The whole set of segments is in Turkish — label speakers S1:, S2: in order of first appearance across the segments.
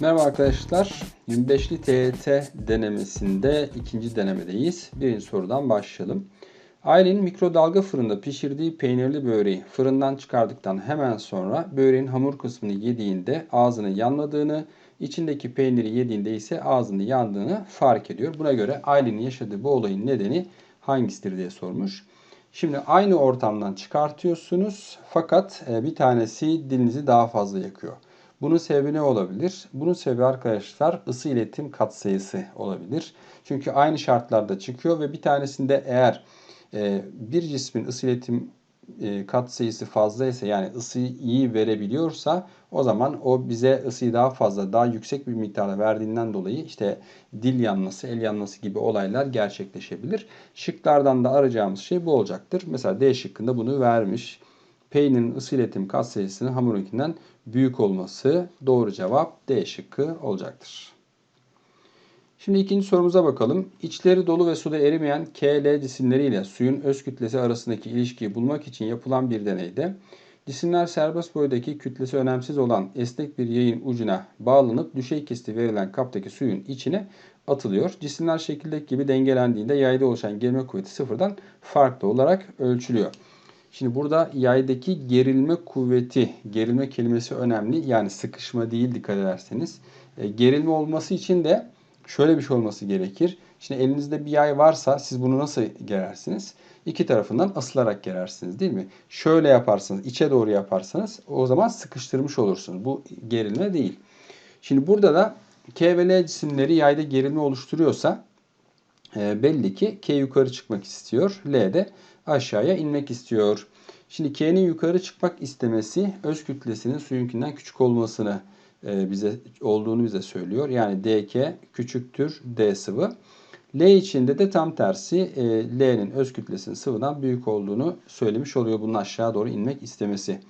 S1: Merhaba arkadaşlar. 25'li TYT denemesinde ikinci denemedeyiz. Birinci sorudan başlayalım. Ailenin mikrodalga fırında pişirdiği peynirli böreği fırından çıkardıktan hemen sonra böreğin hamur kısmını yediğinde ağzını yanladığını, içindeki peyniri yediğinde ise ağzını yandığını fark ediyor. Buna göre ailenin yaşadığı bu olayın nedeni hangisidir diye sormuş. Şimdi aynı ortamdan çıkartıyorsunuz fakat e, bir tanesi dilinizi daha fazla yakıyor. Bunun sebebi ne olabilir? Bunun sebebi arkadaşlar ısı iletim katsayısı olabilir. Çünkü aynı şartlarda çıkıyor ve bir tanesinde eğer e, bir cismin ısı iletim e, katsayısı fazlaysa yani ısıyı iyi verebiliyorsa o zaman o bize ısıyı daha fazla daha yüksek bir miktarda verdiğinden dolayı işte dil yanması, el yanması gibi olaylar gerçekleşebilir. Şıklardan da arayacağımız şey bu olacaktır. Mesela D şıkkında bunu vermiş. Peynirin ısı iletim katsayısının hamurunkinden büyük olması doğru cevap D şıkkı olacaktır. Şimdi ikinci sorumuza bakalım. İçleri dolu ve suda erimeyen KL cisimleriyle suyun öz kütlesi arasındaki ilişkiyi bulmak için yapılan bir deneyde cisimler serbest boydaki kütlesi önemsiz olan esnek bir yayın ucuna bağlanıp düşey kesti verilen kaptaki suyun içine atılıyor. Cisimler şekildeki gibi dengelendiğinde yayda oluşan gerilme kuvveti sıfırdan farklı olarak ölçülüyor. Şimdi burada yaydaki gerilme kuvveti, gerilme kelimesi önemli. Yani sıkışma değil dikkat ederseniz. E, gerilme olması için de şöyle bir şey olması gerekir. Şimdi elinizde bir yay varsa siz bunu nasıl gerersiniz? İki tarafından asılarak gerersiniz değil mi? Şöyle yaparsanız, içe doğru yaparsanız o zaman sıkıştırmış olursunuz. Bu gerilme değil. Şimdi burada da K ve L cisimleri yayda gerilme oluşturuyorsa belli ki K yukarı çıkmak istiyor. L de aşağıya inmek istiyor. Şimdi K'nin yukarı çıkmak istemesi öz kütlesinin suyunkinden küçük olmasını e, bize olduğunu bize söylüyor. Yani dk küçüktür d sıvı. L içinde de tam tersi e, L'nin öz kütlesinin sıvıdan büyük olduğunu söylemiş oluyor. Bunun aşağı doğru inmek istemesi.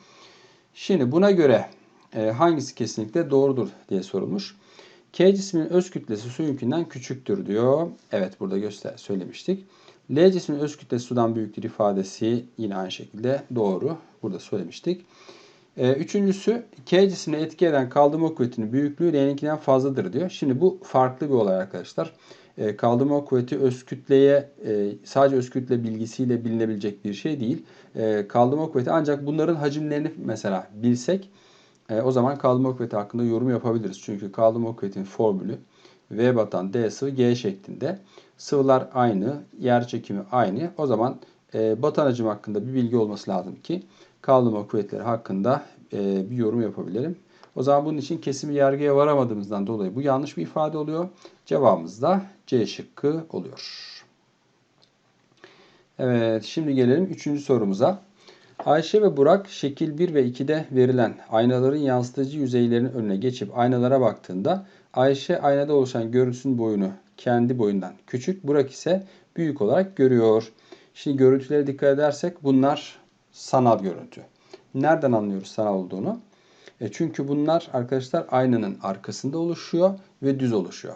S1: Şimdi buna göre e, hangisi kesinlikle doğrudur diye sorulmuş. K cisminin öz kütlesi suyunkinden küçüktür diyor. Evet burada göster söylemiştik. L cisminin öz kütlesi sudan büyüktür ifadesi yine aynı şekilde doğru. Burada söylemiştik. Ee, üçüncüsü K cismine etki eden kaldırma kuvvetinin büyüklüğü L'ninkinden fazladır diyor. Şimdi bu farklı bir olay arkadaşlar. Ee, kaldırma kuvveti öz kütleye e, sadece öz kütle bilgisiyle bilinebilecek bir şey değil. Ee, kaldırma kuvveti ancak bunların hacimlerini mesela bilsek e, o zaman kaldırma kuvveti hakkında yorum yapabiliriz. Çünkü kaldırma kuvvetinin formülü V batan D sıvı G şeklinde. Sıvılar aynı, yer çekimi aynı. O zaman e, batan hacim hakkında bir bilgi olması lazım ki kaldırma kuvvetleri hakkında e, bir yorum yapabilirim. O zaman bunun için kesimi yargıya varamadığımızdan dolayı bu yanlış bir ifade oluyor. Cevabımız da C şıkkı oluyor. Evet şimdi gelelim üçüncü sorumuza. Ayşe ve Burak şekil 1 ve 2'de verilen aynaların yansıtıcı yüzeylerinin önüne geçip aynalara baktığında Ayşe aynada oluşan görüntüsünün boyunu kendi boyundan küçük, Burak ise büyük olarak görüyor. Şimdi görüntülere dikkat edersek bunlar sanal görüntü. Nereden anlıyoruz sanal olduğunu? E çünkü bunlar arkadaşlar aynanın arkasında oluşuyor ve düz oluşuyor.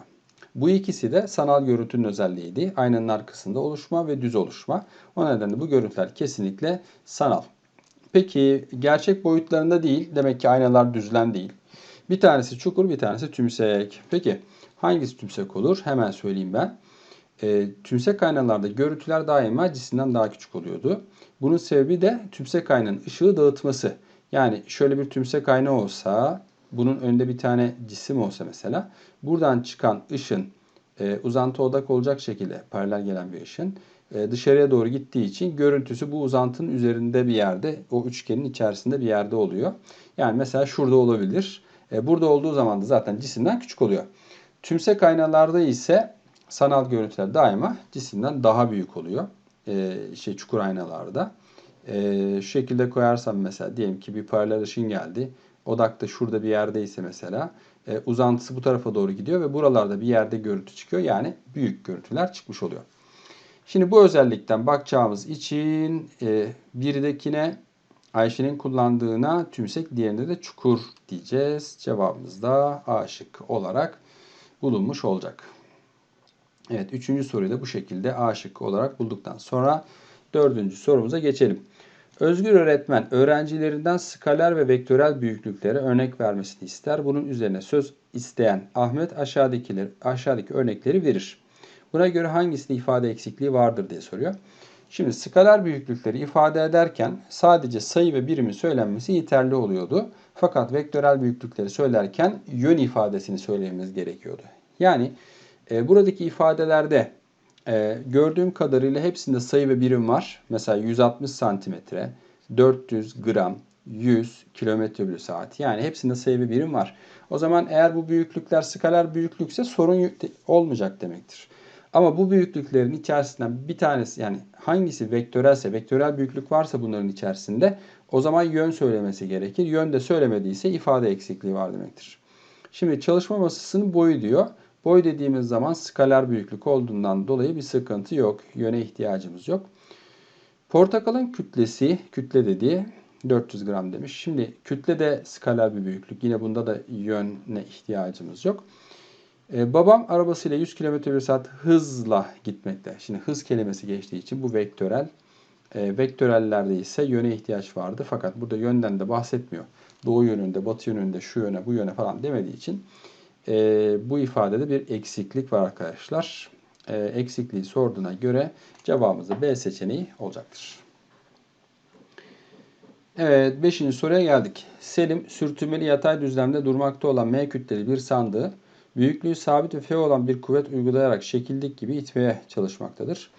S1: Bu ikisi de sanal görüntünün özelliğiydi. Aynanın arkasında oluşma ve düz oluşma. O nedenle bu görüntüler kesinlikle sanal. Peki gerçek boyutlarında değil. Demek ki aynalar düzlem değil. Bir tanesi çukur, bir tanesi tümsek. Peki hangisi tümsek olur? Hemen söyleyeyim ben. E, tümsek aynalarda görüntüler daima cisimden daha küçük oluyordu. Bunun sebebi de tümsek aynanın ışığı dağıtması. Yani şöyle bir tümsek ayna olsa, bunun önünde bir tane cisim olsa mesela, buradan çıkan ışın e, uzantı odak olacak şekilde paralel gelen bir ışın dışarıya doğru gittiği için görüntüsü bu uzantının üzerinde bir yerde, o üçgenin içerisinde bir yerde oluyor. Yani mesela şurada olabilir. E, burada olduğu zaman da zaten cisimden küçük oluyor. Tümsek aynalarda ise sanal görüntüler daima cisimden daha büyük oluyor. E, şey çukur aynalarda. E, şu şekilde koyarsam mesela diyelim ki bir paralel ışın geldi. Odak da şurada bir yerdeyse mesela e, uzantısı bu tarafa doğru gidiyor ve buralarda bir yerde görüntü çıkıyor. Yani büyük görüntüler çıkmış oluyor. Şimdi bu özellikten bakacağımız için e, birdekine Ayşe'nin kullandığına tümsek, diğerinde de çukur diyeceğiz. Cevabımız da A olarak bulunmuş olacak. Evet, üçüncü soruyu da bu şekilde A şıkkı olarak bulduktan sonra dördüncü sorumuza geçelim. Özgür öğretmen öğrencilerinden skaler ve vektörel büyüklüklere örnek vermesini ister. Bunun üzerine söz isteyen Ahmet aşağıdakiler, aşağıdaki örnekleri verir. Buna göre hangisinde ifade eksikliği vardır diye soruyor. Şimdi skaler büyüklükleri ifade ederken sadece sayı ve birimin söylenmesi yeterli oluyordu. Fakat vektörel büyüklükleri söylerken yön ifadesini söylememiz gerekiyordu. Yani e, buradaki ifadelerde e, gördüğüm kadarıyla hepsinde sayı ve birim var. Mesela 160 santimetre, 400 gram, 100 kilometre bölü saat. Yani hepsinde sayı ve birim var. O zaman eğer bu büyüklükler skaler büyüklükse sorun olmayacak demektir. Ama bu büyüklüklerin içerisinden bir tanesi yani hangisi vektörelse, vektörel büyüklük varsa bunların içerisinde o zaman yön söylemesi gerekir. Yön de söylemediyse ifade eksikliği var demektir. Şimdi çalışma masasının boyu diyor. Boy dediğimiz zaman skaler büyüklük olduğundan dolayı bir sıkıntı yok. Yöne ihtiyacımız yok. Portakalın kütlesi, kütle dediği 400 gram demiş. Şimdi kütle de skaler bir büyüklük. Yine bunda da yöne ihtiyacımız yok. Ee, babam arabasıyla 100 km bir saat hızla gitmekte. Şimdi hız kelimesi geçtiği için bu vektörel. E, vektörellerde ise yöne ihtiyaç vardı. Fakat burada yönden de bahsetmiyor. Doğu yönünde, batı yönünde, şu yöne, bu yöne falan demediği için e, bu ifadede bir eksiklik var arkadaşlar. E, eksikliği sorduğuna göre cevabımız da B seçeneği olacaktır. Evet 5. soruya geldik. Selim sürtünmeli yatay düzlemde durmakta olan M kütleli bir sandığı büyüklüğü sabit ve F olan bir kuvvet uygulayarak şekildik gibi itmeye çalışmaktadır.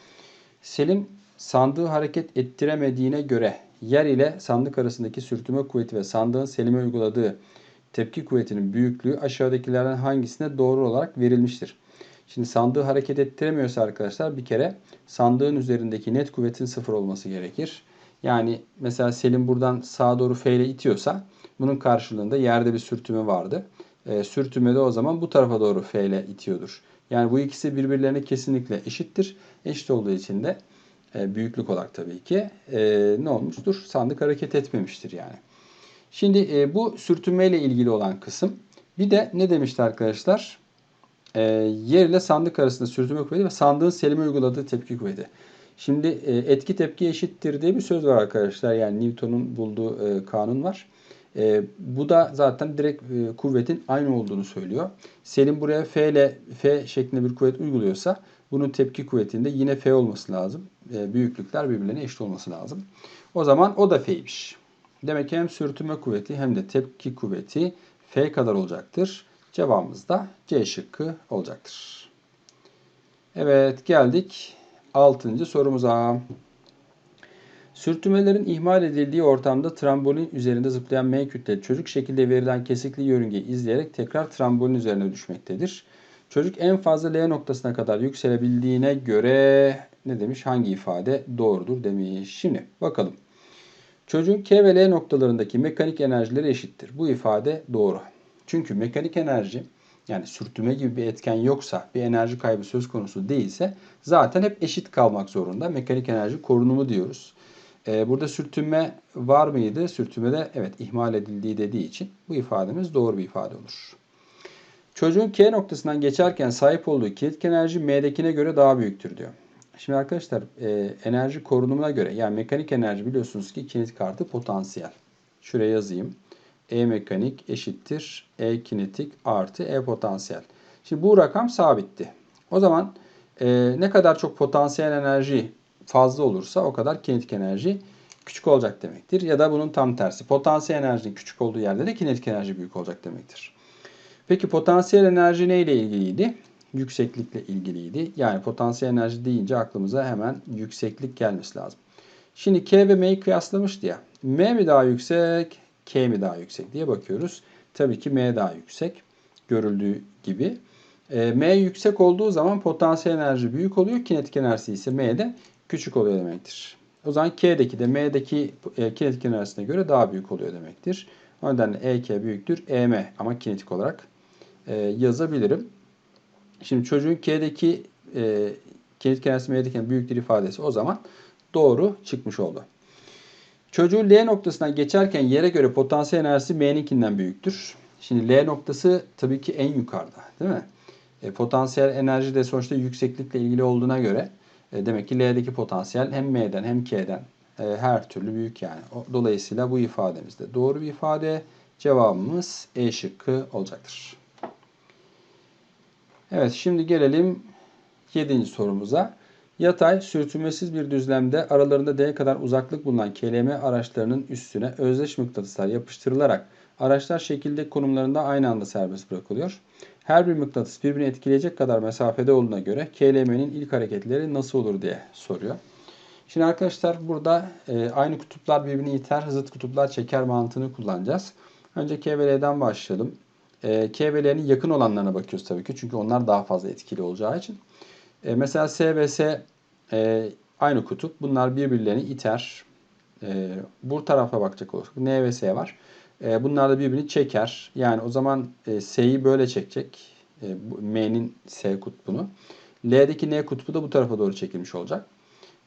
S1: Selim sandığı hareket ettiremediğine göre yer ile sandık arasındaki sürtünme kuvveti ve sandığın Selim'e uyguladığı tepki kuvvetinin büyüklüğü aşağıdakilerden hangisine doğru olarak verilmiştir? Şimdi sandığı hareket ettiremiyorsa arkadaşlar bir kere sandığın üzerindeki net kuvvetin sıfır olması gerekir. Yani mesela Selim buradan sağa doğru F ile itiyorsa bunun karşılığında yerde bir sürtünme vardı. E, sürtünme de o zaman bu tarafa doğru F ile itiyordur. Yani bu ikisi birbirlerine kesinlikle eşittir. Eşit olduğu için de e, büyüklük olarak tabii ki e, ne olmuştur? Sandık hareket etmemiştir yani. Şimdi e, bu sürtünme ile ilgili olan kısım. Bir de ne demişti arkadaşlar? Yer ile sandık arasında sürtünme kuvveti ve sandığın selime uyguladığı tepki kuvveti. Şimdi etki tepki eşittir diye bir söz var arkadaşlar. Yani Newton'un bulduğu kanun var. E, bu da zaten direkt e, kuvvetin aynı olduğunu söylüyor. Selim buraya F ile F şeklinde bir kuvvet uyguluyorsa bunun tepki kuvvetinde yine F olması lazım. E, büyüklükler birbirlerine eşit olması lazım. O zaman o da F'ymiş. Demek ki hem sürtünme kuvveti hem de tepki kuvveti F kadar olacaktır. Cevabımız da C şıkkı olacaktır. Evet geldik 6. sorumuza. Sürtünmelerin ihmal edildiği ortamda trambolin üzerinde zıplayan M kütleli çocuk şekilde verilen kesikli yörüngeyi izleyerek tekrar trambolin üzerine düşmektedir. Çocuk en fazla L noktasına kadar yükselebildiğine göre ne demiş? Hangi ifade doğrudur demiş. Şimdi bakalım. Çocuğun K ve L noktalarındaki mekanik enerjileri eşittir. Bu ifade doğru. Çünkü mekanik enerji yani sürtünme gibi bir etken yoksa, bir enerji kaybı söz konusu değilse zaten hep eşit kalmak zorunda. Mekanik enerji korunumu diyoruz. Ee, burada sürtünme var mıydı? Sürtünmede evet ihmal edildiği dediği için bu ifademiz doğru bir ifade olur. Çocuğun K noktasından geçerken sahip olduğu kinetik enerji M'dekine göre daha büyüktür diyor. Şimdi arkadaşlar e, enerji korunumuna göre yani mekanik enerji biliyorsunuz ki kinetik artı potansiyel. Şuraya yazayım. E mekanik eşittir E kinetik artı E potansiyel. Şimdi bu rakam sabitti. O zaman e, ne kadar çok potansiyel enerji fazla olursa o kadar kinetik enerji küçük olacak demektir. Ya da bunun tam tersi. Potansiyel enerjinin küçük olduğu yerde de kinetik enerji büyük olacak demektir. Peki potansiyel enerji neyle ilgiliydi? Yükseklikle ilgiliydi. Yani potansiyel enerji deyince aklımıza hemen yükseklik gelmesi lazım. Şimdi K ve M'yi kıyaslamıştı ya. M mi daha yüksek, K mi daha yüksek diye bakıyoruz. Tabii ki M daha yüksek. Görüldüğü gibi. E, M yüksek olduğu zaman potansiyel enerji büyük oluyor. Kinetik enerjisi ise M'de küçük oluyor demektir. O zaman K'deki de M'deki e, kinetik enerjisine göre daha büyük oluyor demektir. O nedenle EK büyüktür EM ama kinetik olarak e, yazabilirim. Şimdi çocuğun K'deki e, kinetik enerjisi M'deki büyüktür ifadesi o zaman doğru çıkmış oldu. Çocuğun L noktasından geçerken yere göre potansiyel enerjisi M'ninkinden büyüktür. Şimdi L noktası tabii ki en yukarıda değil mi? E, potansiyel enerji de sonuçta yükseklikle ilgili olduğuna göre demek ki L'deki potansiyel hem M'den hem K'den e, her türlü büyük yani. Dolayısıyla bu ifademiz de doğru bir ifade. Cevabımız E şıkkı olacaktır. Evet şimdi gelelim 7. sorumuza. Yatay sürtünmesiz bir düzlemde aralarında D kadar uzaklık bulunan kelime araçlarının üstüne özdeş mıknatıslar yapıştırılarak araçlar şekilde konumlarında aynı anda serbest bırakılıyor. Her bir mıknatıs birbirini etkileyecek kadar mesafede olduğuna göre KLM'nin ilk hareketleri nasıl olur diye soruyor. Şimdi arkadaşlar burada e, aynı kutuplar birbirini iter, zıt kutuplar çeker mantığını kullanacağız. Önce K başlayalım. E, K yakın olanlarına bakıyoruz tabii ki. Çünkü onlar daha fazla etkili olacağı için. E, mesela S ve S e, aynı kutup. Bunlar birbirlerini iter. E, bu tarafa bakacak olursak N ve S var. E, bunlar da birbirini çeker. Yani o zaman e, S'yi böyle çekecek. E, M'nin S kutbunu. L'deki N kutbu da bu tarafa doğru çekilmiş olacak.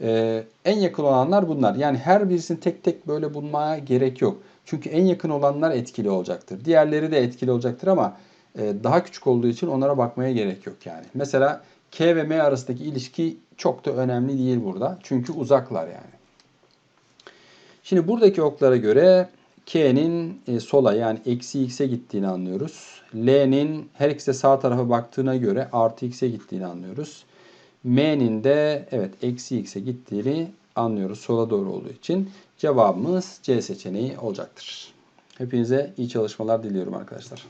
S1: Ee, en yakın olanlar bunlar. Yani her birisini tek tek böyle bulmaya gerek yok. Çünkü en yakın olanlar etkili olacaktır. Diğerleri de etkili olacaktır ama e, daha küçük olduğu için onlara bakmaya gerek yok yani. Mesela K ve M arasındaki ilişki çok da önemli değil burada. Çünkü uzaklar yani. Şimdi buradaki oklara göre K'nin e, sola yani eksi x'e gittiğini anlıyoruz. L'nin her ikisi sağ tarafa baktığına göre artı x'e gittiğini anlıyoruz. M'nin de evet eksi x'e gittiğini anlıyoruz sola doğru olduğu için. Cevabımız C seçeneği olacaktır. Hepinize iyi çalışmalar diliyorum arkadaşlar.